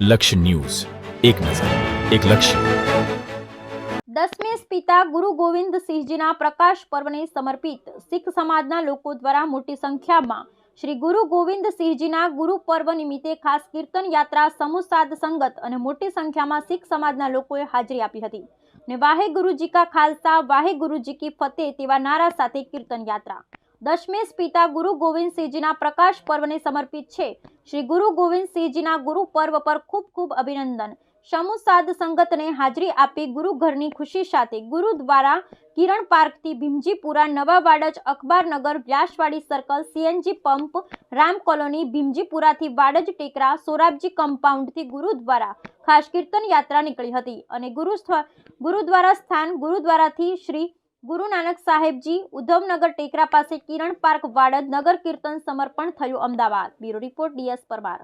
લક્ષ્ય ન્યૂઝ. એક નજર, એક લક્ષ્ય. દસમેશ પિતા ગુરુ ગોવિંદ સિંહજીના પ્રકાશ પર્વને સમર્પિત શીખ સમાજના લોકો દ્વારા મોટી સંખ્યામાં શ્રી ગુરુ ગોવિંદ સિંહજીના ગુરુ પર્વ નિમિત્તે ખાસ કીર્તન યાત્રા, સમૂહ સાધ સંગત અને મોટી સંખ્યામાં શીખ સમાજના લોકોએ હાજરી આપી હતી. ને વાહે ગુરુજી કા ખાલસા, વાહે ગુરુજી કી ફતેહ તેવા નારા સાથે કીર્તન યાત્રા. દશમેશ પિતા ગુરુ ગોવિંદસિંહજીના પ્રકાશ પર્વને સમર્પિત છે. શ્રી ગુરુ ગોવિંદસિંહજીના ગુરુ પર્વ પર ખૂબ ખૂબ અભિનંદન. સમૂહ સંગતને હાજરી આપી ગુરુ ઘરની ખુશી સાથે ગુરુ દ્વારા કિરણ પાર્કથી Bhimjipura Nava Vadaj Akhbarnagar, Vyasvadi circle, CNG pump, Ram colony, ભીમજીપુરાથી Vadaj ટેકરા, સોરાબજી કમ્પાઉન્ડથી ગુરુ દ્વારા ખાસ કીર્તન યાત્રા નીકળી હતી અને ગુરુ ગુરુદ્વારા સ્થાન ગુરુદ્વારાથી શ્રી ગુરુ નાનક સાહેબજી ઉધમનગર ટેકરા પાસે કિરણ પાર્ક વાડદ નગર કીર્તન સમર્પણ થયું Ahmedabad. Bureau report DS Parmar.